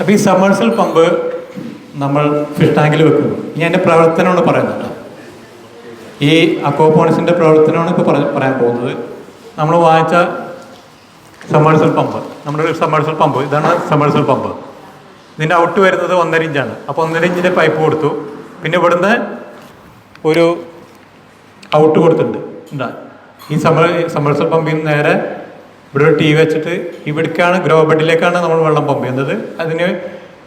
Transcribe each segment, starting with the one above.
അപ്പോൾ ഈ സമ്മേഴ്സൽ പമ്പ് നമ്മൾ ഫിഷ് ടാങ്കിൽ വെക്കുന്നു. ഇനി അതിന്റെ പ്രവർത്തനമാണ് പറയുന്നത് ഈ അക്കോപോണിസിന്റെ പ്രവർത്തനമാണ് ഇപ്പോൾ പറയാൻ പോകുന്നത്. നമ്മൾ വാങ്ങിച്ച സമ്മേഴ്സൽ പമ്പ് നമ്മുടെ ഒരു സമ്മേഴ്സൽ പമ്പ് ഇതാണ് സമ്മേഴ്സൽ പമ്പ് ഇതിന്റെ ഔട്ട് വരുന്നത് ഒന്നര ഇഞ്ചാണ് അപ്പോൾ ഒന്നര ഇഞ്ചിന്റെ പൈപ്പ് കൊടുത്തു. പിന്നെ ഇവിടുന്ന് ഒരു ഔട്ട് കൊടുത്തിട്ടുണ്ട്. എന്താ ഈ സമ്മർ സമ്മർസൽ പമ്പിൽ നിന്ന് നേരെ ഇവിടെ ഒരു ടി വെച്ചിട്ട് ഇവിടേക്കാണ് ഗ്രോ ബെഡിലേക്കാണ് നമ്മൾ വെള്ളം പമ്പ് ചെയ്യുന്നത്. അതിന്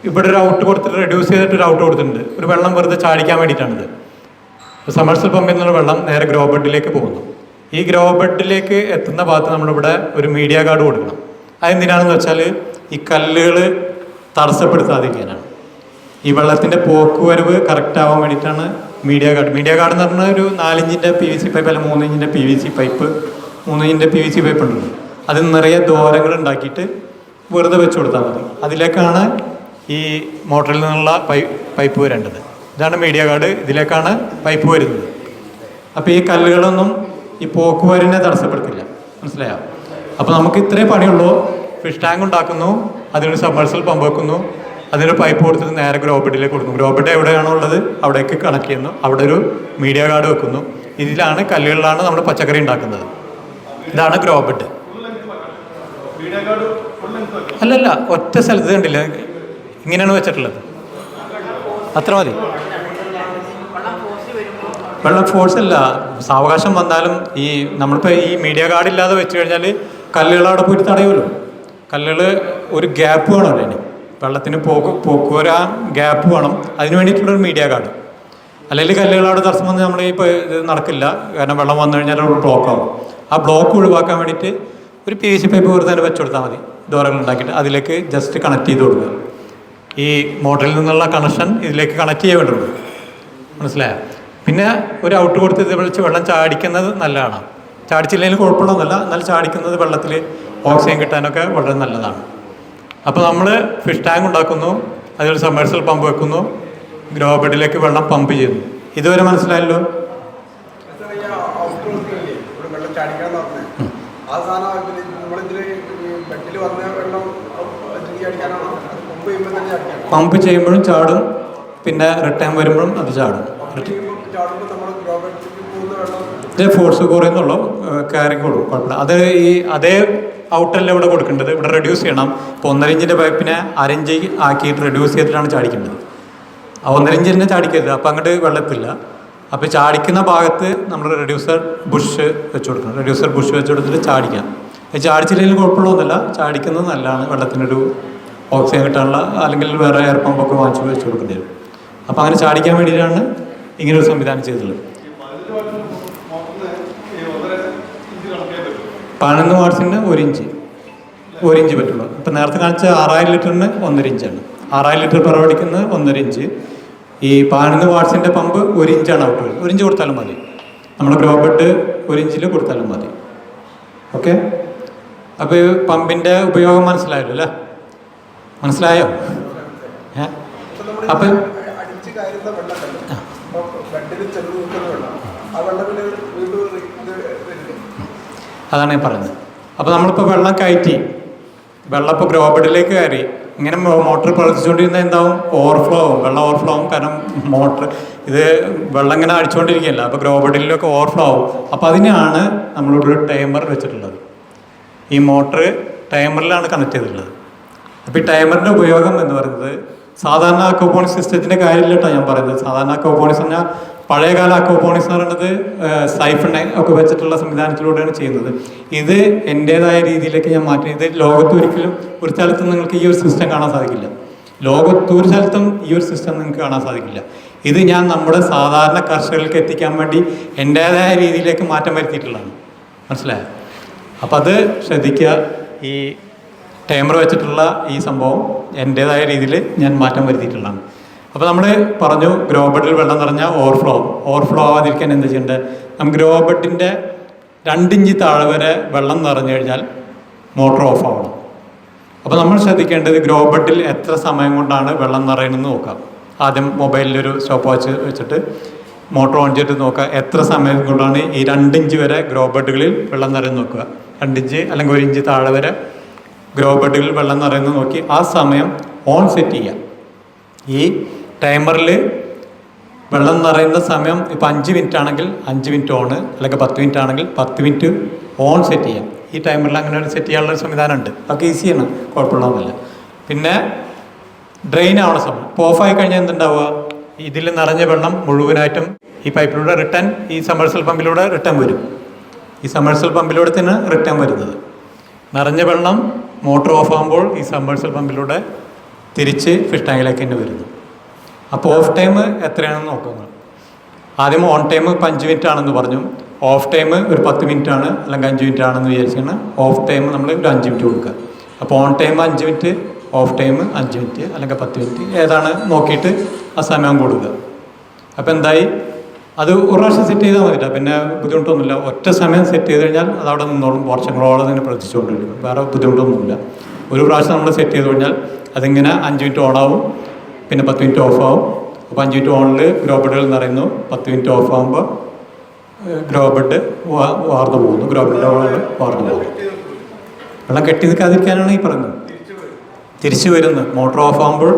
ഇവിടെ ഒരു ഔട്ട് കൊടുത്തിട്ട് റെഡ്യൂസ് ചെയ്തിട്ട് ഒരു ഔട്ട് കൊടുത്തിട്ടുണ്ട്. ഒരു വെള്ളം വെറുതെ ചാടിക്കാൻ വേണ്ടിയിട്ടാണിത്. സമർസൽ പമ്പിൽ നിന്നുള്ള വെള്ളം നേരെ ഗ്രോ ബെഡിലേക്ക് പോകുന്നു. ഈ ഗ്രോ ബെഡിലേക്ക് എത്തുന്ന ഭാഗത്ത് നമ്മളിവിടെ ഒരു മീഡിയ കാർഡ് കൊടുക്കണം. അതെന്തിനാണെന്ന് വെച്ചാൽ ഈ കല്ലുകൾ തടസ്സപ്പെടുത്താതിരിക്കാനാണ്. ഈ വെള്ളത്തിന്റെ പോക്കുവരവ് കറക്റ്റ് ആവാൻ വേണ്ടിയിട്ടാണ് മീഡിയ കാർഡ് മീഡിയ കാർഡ് എന്ന് പറഞ്ഞാൽ ഒരു നാലിഞ്ചിന്റെ പി വി സി പൈപ്പ് അല്ല മൂന്നിഞ്ചിന്റെ പി വി സി പൈപ്പ് മൂന്നിഞ്ചിന്റെ പി വി സി പൈപ്പ് ഉണ്ടല്ലോ. അത് നിറയെ ദ്വാരങ്ങൾ ഉണ്ടാക്കിയിട്ട് വെറുതെ വെച്ച് കൊടുത്താൽ മതി. അതിലേക്കാണ് ഈ മോട്ടറിൽ നിന്നുള്ള പൈപ്പ് വരേണ്ടത്. ഇതാണ് മീഡിയ കാർഡ്. ഇതിലേക്കാണ് പൈപ്പ് വരുന്നത്. അപ്പോൾ ഈ കല്ലുകളൊന്നും ഈ പോക്കുവരിനെ തടസ്സപ്പെടുത്തില്ല. മനസ്സിലായോ? അപ്പോൾ നമുക്ക് ഇത്രേ പണിയുള്ളൂ. ഫിഷ് ടാങ്ക് ഉണ്ടാക്കുന്നു. അതിനൊരു സബ്മർസൽ പമ്പ് വെക്കുന്നു. അതിനൊരു പൈപ്പ് കൊടുത്തിട്ട് നേരെ ഗ്രോബഡിലേക്ക് കൊടുക്കുന്നു. ഗ്രോബഡ് എവിടെയാണോ ഉള്ളത്? അവിടേക്ക് കണക്ട് ചെയ്യുന്നു. അവിടെ ഒരു മീഡിയ കാർഡ് വെക്കുന്നു. ഇതിലാണ് കല്ലുകളിലാണ് നമ്മൾ പച്ചക്കറി ഉണ്ടാക്കുന്നത്. ഇതാണ് ഗ്രോ ബെഡ് അല്ലല്ല ഒറ്റ സ്ഥലത്ത് കണ്ടില്ല. ഇങ്ങനെയാണ് വെച്ചിട്ടുള്ളത്. അത്ര മതി. വെള്ളം ഫോഴ്സ് അല്ല. സാവകാശം വന്നാലും ഈ നമ്മളിപ്പോൾ ഈ മീഡിയ കാർഡ് ഇല്ലാതെ വെച്ച് കഴിഞ്ഞാൽ കല്ലുകൾ അവിടെ പോയിട്ട് തടയുമല്ലോ. കല്ലുകൾ ഒരു ഗ്യാപ്പ് വേണം അതിന്. വെള്ളത്തിന് പോക്ക് പോക്ക് വരാൻ ഗ്യാപ്പ് വേണം. അതിന് വേണ്ടിയിട്ടുള്ളൊരു മീഡിയ കാർഡ് അല്ലെങ്കിൽ കല്ലുകൾ അവിടെ തടസ്സം വന്ന് നമ്മൾ ഇപ്പോൾ ഇത് നടക്കില്ല. കാരണം വെള്ളം വന്നു കഴിഞ്ഞാൽ അവിടെ ബ്ലോക്ക് ആവും. ആ ബ്ലോക്ക് ഒഴിവാക്കാൻ വേണ്ടിയിട്ട് ഒരു പി വി സി പൈപ്പ് വെറുതെ വെച്ച് കൊടുത്താൽ മതി. ദൂരങ്ങൾ ഉണ്ടാക്കിയിട്ട് അതിലേക്ക് ജസ്റ്റ് കണക്ട് ചെയ്ത് കൊടുക്കുക. ഈ മോട്ടറിൽ നിന്നുള്ള കണക്ഷൻ ഇതിലേക്ക് കണക്ട് ചെയ്യാൻ വേണ്ടിയുള്ളൂ മനസ്സിലായോ? പിന്നെ ഒരു ഔട്ട് കൊടുത്ത് വിളിച്ച് വെള്ളം ചാടിക്കുന്നത് നല്ലതാണ്. ചാടിച്ചില്ലെങ്കിൽ കുഴപ്പമുള്ളതല്ല എന്നാൽ ചാടിക്കുന്നത് വെള്ളത്തിൽ ഓക്സിജൻ കിട്ടാനൊക്കെ വളരെ നല്ലതാണ്. അപ്പോൾ നമ്മൾ ഫിഷ് ടാങ്ക് ഉണ്ടാക്കുന്നു. അതിൽ സമ്മേഴ്സൽ പമ്പ് വെക്കുന്നു. ഗ്രോ ബെഡിലേക്ക് വെള്ളം പമ്പ് ചെയ്യുന്നു. ഇതുവരെ മനസ്സിലായല്ലോ സാർ, ഈ ഔട്ട് കൊടുക്കില്ലേ? ഇവിടെ വെള്ളം ചാടിക്കണം എന്ന് പറഞ്ഞത്. ആ വന്ന വെള്ളം അടിക്കാനാണോ? പമ്പ് ചെയ്യുമ്പോൾ തന്നെ അടിക്കണം പമ്പ് ചെയ്യുമ്പോഴും ചാടും പിന്നെ റിട്ടേൺ വരുമ്പോഴും അത് ചാടും. ഫോഴ്സ് കുറയുന്നുള്ളൂ കയറിക്കോളൂ കുഴപ്പമില്ല. അത് ഈ അതേ ഔട്ടല്ല ഇവിടെ കൊടുക്കേണ്ടത്? ഇവിടെ റെഡ്യൂസ് ചെയ്യണം. ഇപ്പോൾ ഒന്നര ഇഞ്ചിന്റെ പൈപ്പിനെ അരഞ്ച് ആക്കിയിട്ട് റെഡ്യൂസ് ചെയ്തിട്ടാണ് ചാടിക്കേണ്ടത്. ആ ഒന്നര ഇഞ്ച് തന്നെ ചാടിക്കരുത്. അപ്പോൾ അങ്ങോട്ട് വെള്ളത്തില്ല. അപ്പോൾ ചാടിക്കുന്ന ഭാഗത്ത് നമ്മൾ റെഡ്യൂസർ ബുഷ് വെച്ച് കൊടുക്കണം. റെഡ്യൂസർ ബുഷ് വെച്ച് കൊടുത്തിട്ട് ചാടിക്കാം. ചാടിച്ചില്ലെങ്കിൽ കുഴപ്പമുള്ളൊന്നുമില്ല ചാടിക്കുന്നത് നല്ലതാണ്. വെള്ളത്തിനൊരു ഓക്സിജൻ കിട്ടാനുള്ള അല്ലെങ്കിൽ വേറെ എയർ പമ്പൊക്കെ വാങ്ങിച്ചു വെച്ച് കൊടുക്കേണ്ടി വരും. അപ്പോൾ അങ്ങനെ ചാടിക്കാൻ വേണ്ടിയിട്ടാണ് ഇങ്ങനെ ഒരു സംവിധാനം ചെയ്തിട്ടുള്ളത്. പതിനൊന്ന് വാട്സിന് ഒരു ഇഞ്ച്. ഒരു ഇഞ്ച് പറ്റുള്ളൂ. ഇപ്പം നേരത്തെ കാണിച്ച ആറായിരം ലിറ്ററിന് ഒന്നര ഇഞ്ചാണ്. ആറായിരം ലിറ്റർ പിറവടിക്കുന്നത് ഒന്നര ഇഞ്ച്. ഈ പതിനൊന്ന് വാട്സിന്റെ പമ്പ് ഒരു ഇഞ്ചാണ് ഔട്ട് വരുന്നത്. ഒരു ഇഞ്ച് കൊടുത്താലും മതി. നമ്മുടെ ഗ്രോ ബെഡ് ഒരു ഇഞ്ചിൽ കൊടുത്താലും മതി. ഓക്കെ? അപ്പോൾ പമ്പിന്റെ ഉപയോഗം മനസ്സിലായല്ലോ അല്ലേ? മനസ്സിലായോ? ഏ? അപ്പം അതാണ് ഞാൻ പറഞ്ഞത്. അപ്പോൾ നമ്മളിപ്പോൾ വെള്ളം കയറ്റി വെള്ളം ഇപ്പോൾ ഗ്രോബഡിലേക്ക് കയറി ഇങ്ങനെ മോട്ടർ പ്രവർത്തിച്ചുകൊണ്ടിരുന്ന എന്താവും? ഓവർഫ്ലോ ആവും. വെള്ളം ഓവർഫ്ലോ ആവും. കാരണം മോട്ടർ ഇത് വെള്ളം ഇങ്ങനെ അടിച്ചുകൊണ്ടിരിക്കുകയല്ല. അപ്പോൾ ഗ്രോബഡിലൊക്കെ ഓവർഫ്ലോ ആവും. അപ്പോൾ അതിനാണ് നമ്മളിവിടെ ഒരു ടൈമർ വെച്ചിട്ടുള്ളത്. ഈ മോട്ടർ ടൈമറിലാണ് കണക്ട് ചെയ്തിട്ടുള്ളത്. അപ്പോൾ ഈ ടൈമറിന്റെ ഉപയോഗം എന്ന് പറയുന്നത് സാധാരണ അക്കോപോണിക്സ് സിസ്റ്റത്തിന്റെ കാര്യമില്ല കേട്ടോ ഞാൻ പറയുന്നത്. സാധാരണ അക്കോപോണിക്സ് പറഞ്ഞാൽ പഴയകാല അക്കോപോണിക്സ് എന്ന് പറയുന്നത് സൈഫൺ ഒക്കെ വെച്ചിട്ടുള്ള സംവിധാനത്തിലൂടെയാണ് ചെയ്യുന്നത്. ഇത് എന്റേതായ രീതിയിലേക്ക് ഞാൻ മാറ്റി. ഇത് ലോകത്ത് ഒരിക്കലും ഒരു സ്ഥലത്തും നിങ്ങൾക്ക് ഈ ഒരു സിസ്റ്റം കാണാൻ സാധിക്കില്ല. ലോകത്ത് ഒരു സ്ഥലത്തും ഈ ഒരു സിസ്റ്റം നിങ്ങൾക്ക് കാണാൻ സാധിക്കില്ല. ഇത് ഞാൻ നമ്മുടെ സാധാരണ കർഷകർക്ക് എത്തിക്കാൻ വേണ്ടി എന്റേതായ രീതിയിലേക്ക് മാറ്റം വരുത്തിയിട്ടുള്ളതാണ്. മനസ്സിലായോ? അപ്പം അത് ശ്രദ്ധിക്കുക. ഈ ടൈമർ വെച്ചിട്ടുള്ള ഈ സംഭവം എന്റേതായ രീതിയിൽ ഞാൻ മാറ്റം വരുത്തിയിട്ടുള്ളതാണ്. അപ്പോൾ നമ്മൾ പറഞ്ഞു ഗ്രോ വെള്ളം നിറഞ്ഞാൽ ഓവർഫ്ലോ ഓവർഫ്ലോ ആവാതിരിക്കാൻ എന്താ ചെയ്യേണ്ടത്? നമുക്ക് ഗ്രോ ബെഡിന്റെ രണ്ടിഞ്ച് താഴെ വരെ വെള്ളം നിറഞ്ഞു കഴിഞ്ഞാൽ മോട്ടർ ഓഫ് ആവണം. അപ്പോൾ നമ്മൾ ശ്രദ്ധിക്കേണ്ടത് ഗ്രോ എത്ര സമയം കൊണ്ടാണ് വെള്ളം നിറയണമെന്ന് നോക്കാം. ആദ്യം മൊബൈലിലൊരു സ്റ്റോപ്പ് വാച്ച് വെച്ചിട്ട് മോട്ടോർ ഓൺ ചെയ്തിട്ട് നോക്കുക എത്ര സമയം കൊണ്ടാണ് ഈ രണ്ടിഞ്ച് വരെ ഗ്രോ വെള്ളം നിറഞ്ഞ് നോക്കുക. രണ്ടിഞ്ച് അല്ലെങ്കിൽ ഒരു ഇഞ്ച് താഴെ വരെ ഗ്രോ ബെഡുകളിൽ വെള്ളം നിറയുന്നത് നോക്കി ആ സമയം ഓൺ സെറ്റ് ചെയ്യുക. ഈ ടൈമറിൽ വെള്ളം നിറയുന്ന സമയം ഇപ്പോൾ അഞ്ച് മിനിറ്റ് ആണെങ്കിൽ അഞ്ച് മിനിറ്റ് ഓണ് അല്ലെങ്കിൽ പത്ത് മിനിറ്റ് ആണെങ്കിൽ പത്ത് മിനിറ്റ് ഓൺ സെറ്റ് ചെയ്യാം ഈ ടൈമറിൽ അങ്ങനെ ഒരു സെറ്റ് ചെയ്യാനുള്ള സംവിധാനം ഉണ്ട് അതൊക്കെ ഈസിയാണ് കുഴപ്പമുള്ളതൊന്നുമില്ല. പിന്നെ ഡ്രെയിൻ ആവുന്ന സമയം. ഇപ്പോൾ ഓഫായി കഴിഞ്ഞാൽ എന്തുണ്ടാവുക? ഇതിൽ നിറഞ്ഞ വെള്ളം മുഴുവനായിട്ടും ഈ പൈപ്പിലൂടെ റിട്ടേൺ ഈ സമ്മർസൽ പമ്പിലൂടെ റിട്ടേൺ വരും. ഈ സമ്മേഴ്സൽ പമ്പിലൂടെ തന്നെ റിട്ടേൺ വരുന്നത്. നിറഞ്ഞ വെള്ളം മോട്ടോർ ഓഫ് ആകുമ്പോൾ ഈ സമ്മേഴ്സൽ പമ്പിലൂടെ തിരിച്ച് ഫിഷ് ടാങ്കിലേക്ക് തന്നെ വരുന്നു. അപ്പോൾ ഓഫ് ടൈം എത്രയാണെന്ന് നോക്കുന്നത് ആദ്യം ഓൺ ടൈം അഞ്ച് മിനിറ്റ് ആണെന്ന് പറഞ്ഞു. ഓഫ് ടൈം ഒരു പത്ത് മിനിറ്റ് ആണ് അല്ലെങ്കിൽ അഞ്ച് മിനിറ്റ് ആണെന്ന് വിചാരിച്ചാണ് ഓഫ് ടൈം നമ്മൾ ഒരു അഞ്ച് മിനിറ്റ് കൊടുക്കുക. അപ്പോൾ ഓൺ ടൈം അഞ്ച് മിനിറ്റ് ഓഫ് ടൈം അഞ്ച് മിനിറ്റ് അല്ലെങ്കിൽ പത്ത് മിനിറ്റ് ഏതാണ് നോക്കിയിട്ട് ആ സമയം കൊടുക്കുക. അപ്പോൾ എന്തായി? അത് ഒരു പ്രാവശ്യം സെറ്റ് ചെയ്താൽ മതി. പിന്നെ ബുദ്ധിമുട്ടൊന്നുമില്ല. ഒറ്റ സമയം സെറ്റ് ചെയ്ത് കഴിഞ്ഞാൽ അത് അവിടെ നിന്നോളും. വർഷങ്ങളോളം തന്നെ പ്രവർത്തിച്ചുകൊണ്ടിരിക്കും. വേറെ ബുദ്ധിമുട്ടൊന്നുമില്ല. ഒരു പ്രാവശ്യം നമ്മൾ സെറ്റ് ചെയ്ത് കഴിഞ്ഞാൽ അതിങ്ങനെ അഞ്ച് മിനിറ്റ് ഓണാവും പിന്നെ പത്ത് മിനിറ്റ് ഓഫ് ആവും. അപ്പോൾ അഞ്ച് മിനിറ്റ് ഓണിൽ ഗ്രോ എന്ന് പറയുന്നു പത്ത് മിനിറ്റ് ഓഫ് ആകുമ്പോൾ ഗ്രോ ബെഡ് വാർന്നു പോകുന്നു. ഗ്രോ ബെഡ് വാർന്നു പോകുന്നു. വെള്ളം കെട്ടി നിൽക്കാതിരിക്കാനാണ് ഈ പറയുന്നത്. തിരിച്ചു വരുന്നത്. മോട്ടോർ ഓഫ് ആകുമ്പോൾ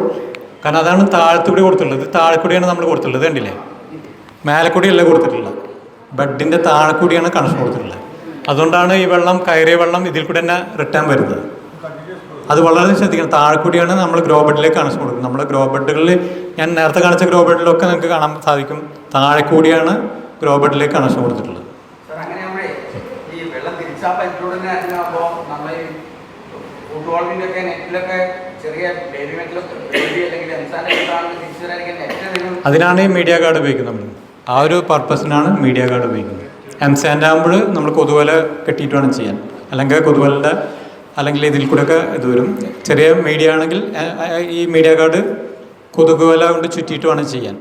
കാരണം അതാണ് താഴത്തുകൂടി കൊടുത്തുള്ളത് താഴെക്കൂടിയാണ് നമ്മൾ കൊടുത്തുള്ളത് കണ്ടില്ലേ? മേലെക്കൂടിയല്ല കൊടുത്തിട്ടുള്ളത്. ബെഡിന്റെ താഴെക്കൂടിയാണ് കണക്ഷൻ കൊടുത്തിട്ടുള്ളത്. അതുകൊണ്ടാണ് ഈ വെള്ളം കയറിയ വെള്ളം ഇതിൽ കൂടി തന്നെ റിട്ടേൺ വരുന്നത്. അത് വളരെ ശ്രദ്ധിക്കണം. താഴെക്കൂടിയാണ് നമ്മൾ ഗ്രോ ബെഡിലേക്ക് കണക്ഷൻ കൊടുക്കുന്നത്. നമ്മുടെ ഗ്രോ ബെഡുകളിൽ ഞാൻ നേരത്തെ കാണിച്ച ഗ്രോ ബെഡിലൊക്കെ നിങ്ങൾക്ക് കാണാൻ സാധിക്കും. താഴെക്കൂടിയാണ് ഗ്രോ ബെഡിലേക്ക് കണക്ഷൻ കൊടുത്തിട്ടുള്ളത്. അതിനാണ് ഈ മീഡിയ കാർഡ് ഉപയോഗിക്കുന്നത് നമ്മൾ ആ ഒരു പർപ്പസിനാണ് മീഡിയ കാർഡ് ഉപയോഗിക്കുന്നത്. എംസാൻഡ് ആകുമ്പോൾ നമ്മൾ കൊതുവല കെട്ടിയിട്ട് വേണം ചെയ്യാൻ. അല്ലെങ്കിൽ കൊതുവലിന്റെ അല്ലെങ്കിൽ ഇതിൽ കൂടെയൊക്കെ ഇത് വരും. ചെറിയ മീഡിയ ആണെങ്കിൽ ഈ മീഡിയ കാർഡ് കൊതുകുവല കൊണ്ട് ചുറ്റിയിട്ട് വേണം ചെയ്യാൻ.